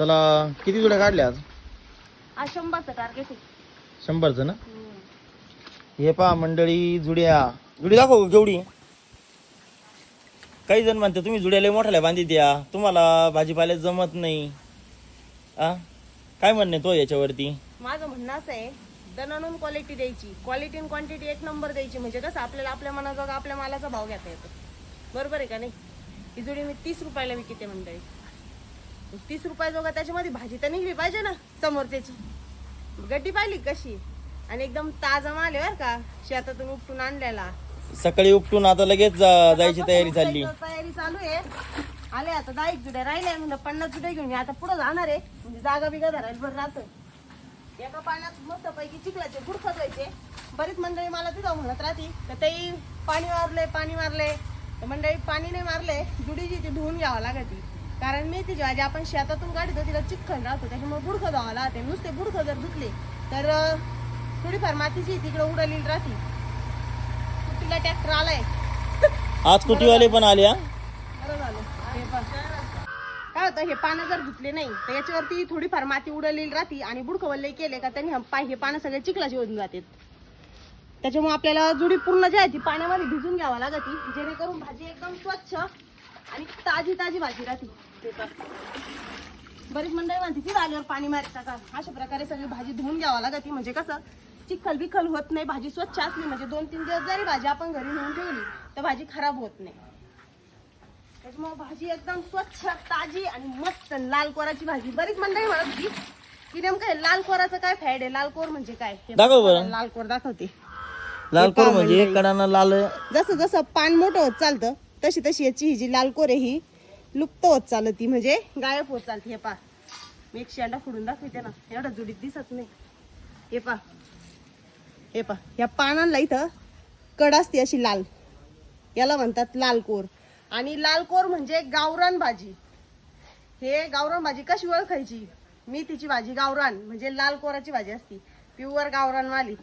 चला किती जुड्या काढल्या आज? आज शंभरचं टार्गेट आहे. शंभरचं ना. हे पहा मंडळी जुड्या. जुडी दाखव केवढी काही जण म्हणते तुम्ही जुड्या लय मोठ्याला बांधी द्या तुम्हाला भाजीपाल्यात जमत नाही. आ? काय म्हणणे तो याच्यावरती? माझं म्हणणं असं आहे दणानून क्वालिटी द्यायची. क्वालिटी आणि क्वांटिटी एक नंबर द्यायची. म्हणजे कसं आपल्याला आपल्या मनाजोगा आपल्या मालाचा भाव घेता येतो. बरोबर आहे का नाही? ही जोडी मी तीस रुपयाला विकते मंडळी. तीस रुपयाजोगा त्याच्यामध्ये भाजी तर निघली पाहिजे ना समोर त्याची गड्डी पाहिली कशी? आणि एकदम ताजा माल आहे बरं का शेतातून उपटून आणलेला. सकाळी उपटून आता लगेच जा- जायची तयारी चालली. तयारी चालू आहे. आले आता दहा एक जुड्या राहिल्या म्हणलं पन्नास जुड्या घेऊन ये. आता पुढे जाणार आहे. म्हणजे जागा बिगा धरायला बरं राहतं एका पाण्यात मस्त पैकी चिखलाचे गुड खजवायचे. बरीच मंडळी मला तिथं म्हणत राहते तर ते पाणी मारले पाणी मारले तर मंडळी पाणी नाही मारले जुडी जी ती धुवून घ्यावं लागते कारण मेथीची भाजी आपण शेतातून काढतो तिला चिखल राहतो. त्याच्यामुळे बुडखं धुवावं लागते. नुसते बुडखं जर धुतले तर थोडीफार मातीची तिकडे उडलेली राहते. तिला ट्रॅक्टर आलाय? आज कुटीवाले पण आले. काय होतं हे पानं जर धुतले नाही तर याच्यावरती थोडीफार माती उडलेली राहते आणि बुडकवल्ले केले का त्यांनी हा पाय हे पानं सगळे चिखलाचे होऊन जातात त्याच्यामुळे आपल्याला जुडी पूर्ण जी आहे ती पाण्यामध्ये भिजून घ्यावा लागते. जेणेकरून भाजी एकदम स्वच्छ आणि ताजी ताजी भाजी राहते. बरीच मंडळी म्हणते ती आल्यावर पाणी मारता का? अशा प्रकारे सगळी भाजी धुवून घ्यावा लागते. म्हणजे कसं चिखल बिखल होत नाही भाजी स्वच्छ असली म्हणजे दोन तीन दिवस जरी भाजी आपण घरी नेऊन ठेवली तर भाजी खराब होत नाही. त्याच्यामुळे भाजी एकदम स्वच्छ ताजी आणि मस्त लाल कोराची भाजी. बरीच मंडळी म्हणत होती की नेमकं हे लाल कोराचं काय फॅड आहे? लाल कोर म्हणजे काय? हे दाखव बरं. लाल कोर दाखवते. लाल कोर म्हणजे. कडानं लाल जसं जसं पान मोठं होत चालतं तशी तशी याची ही जी लालकोर ही लुप्त होत चालती म्हणजे गायब होत चालते. हे पा. मी एक शेंडा फुडून दाखवते ना. एवढा जुडीत दिसत नाही. हे पा. हे पा. ह्या पानांना इथं कड असते अशी लाल. याला म्हणतात लाल कोर. आणि लाल कोर म्हणजे गावरान भाजी. हे गावरान भाजी कशी ओळखायची? मी तिची भाजी गावरान म्हणजे लाल कोराची भाजी असती. प्युअर गावरानवाली